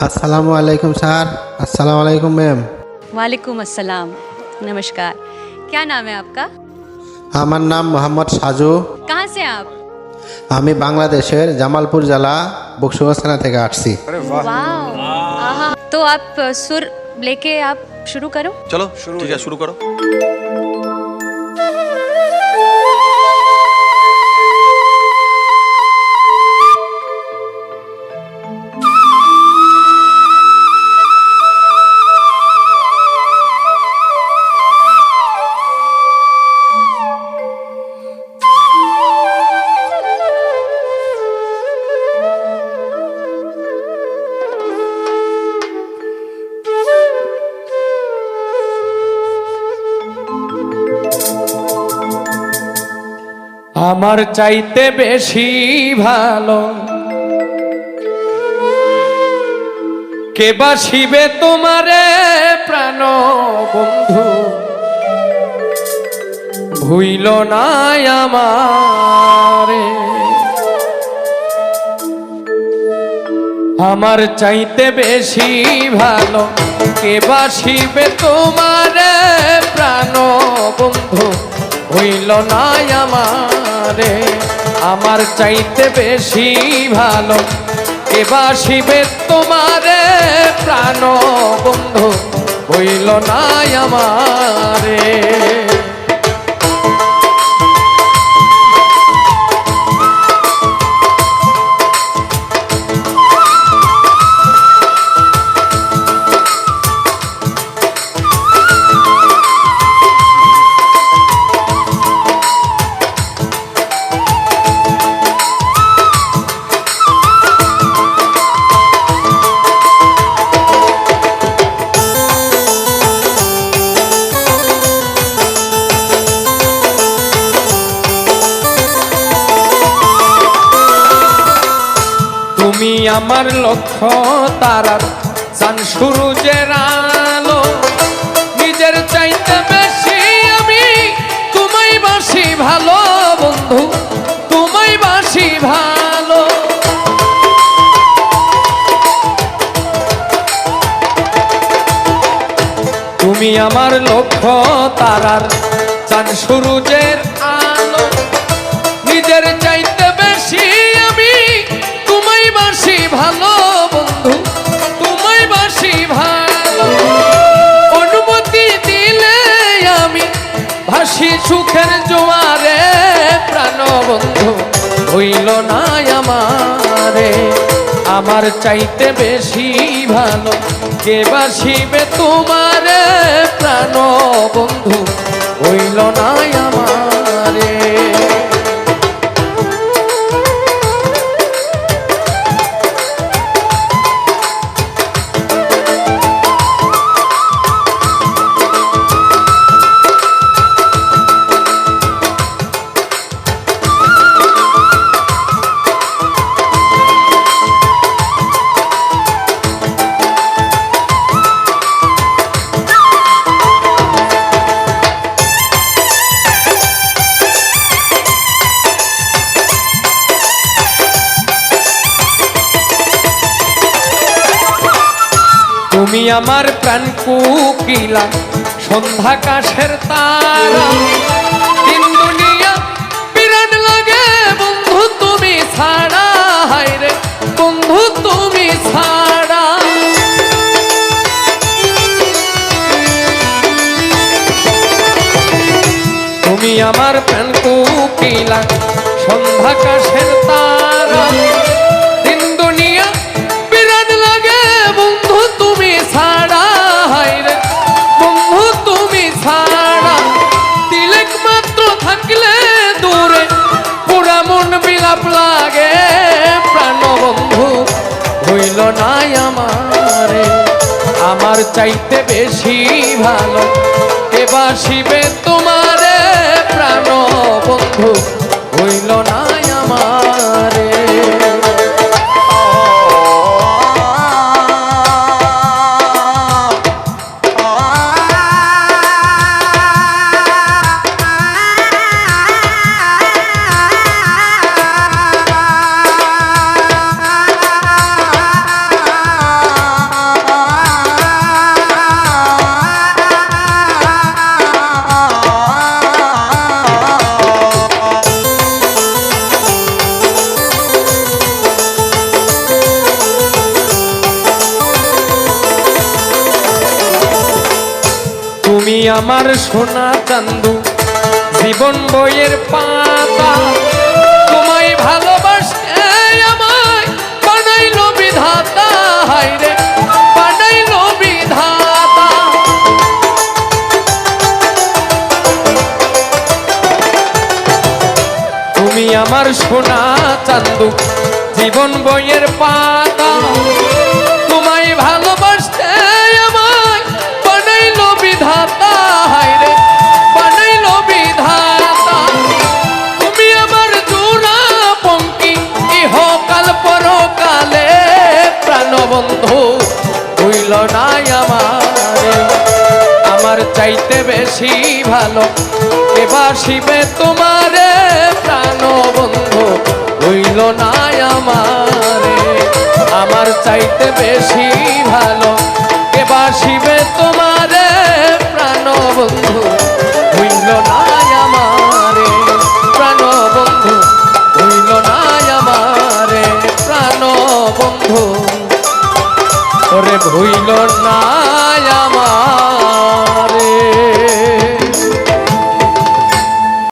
আসসালামু আলাইকুম স্যার আসসালামু আলাইকুম ম্যাম वालेकुम अस्सलाम नमस्कार क्या नाम है आपका আমার নাম মোহাম্মদ সাজু कहाँ से हैं आप আমি বাংলাদেশের জামালপুর জেলা বকশুগঞ্জ থানা থেকে আসছি वाह आहा तो आप अ, सुर लेके आप शुरू करो চলো ঠিক আছে শুরু করো আমার চাইতে বেশি ভালো। কে বাসিবে তোমারে প্রাণ বন্ধু? ভুইল নাই আমারে। আমার চাইতে বেশি ভালো, কে বাসিবে তোমারে প্রাণ বন্ধু? হইল নাই আমারে, আমার চাইতে বেশি ভালো। এবার শিবে তোমারে প্রাণ বন্ধু হইল নাই আমারে। তুমি আমার লক্ষ্য তারার চান সূর্যের আলো। নিজের চাইতে বেশি আমি তোমায় বাসি ভালো বন্ধু, তোমায় বাসি ভালো। তুমি আমার লক্ষ্য তারার চান সূর্যের ভাসি সুখের জোয়ারে প্রাণ বন্ধু হইল না আমারে। আমার চাইতে বেশি ভালো, কে বাসিবে তোমারে? প্রাণ বন্ধু হইল না তুমি আমার প্রাণ কুকিলা, সন্ধ্যা কাশের তারা। তুমি ছাড়া রে তুমি ছাড়া। তুমি আমার প্রাণ কুকিলা, সন্ধ্যা কাশের তারা। আমার চাইতে বেশি ভালো। এবার শিবে তোমারে প্রাণ বন্ধু হইল নাই আমার সোনা চান্দু। জীবন বইয়ের পাতা। তোমায় ভালোবাসে আমায় বানাইলো বিধাতা। হাইরে বানাইলো বিধাতা। তুমি আমার সোনা চান্দু। জীবন বইয়ের পাতা। হইল নাই আমার। আমার চাইতে বেশি ভালো এবার শিবে তোমারে প্রাণ বন্ধু হইল না আমারে। আমার চাইতে বেশি ভালো এবার শিবে তোমারে প্রাণ বন্ধু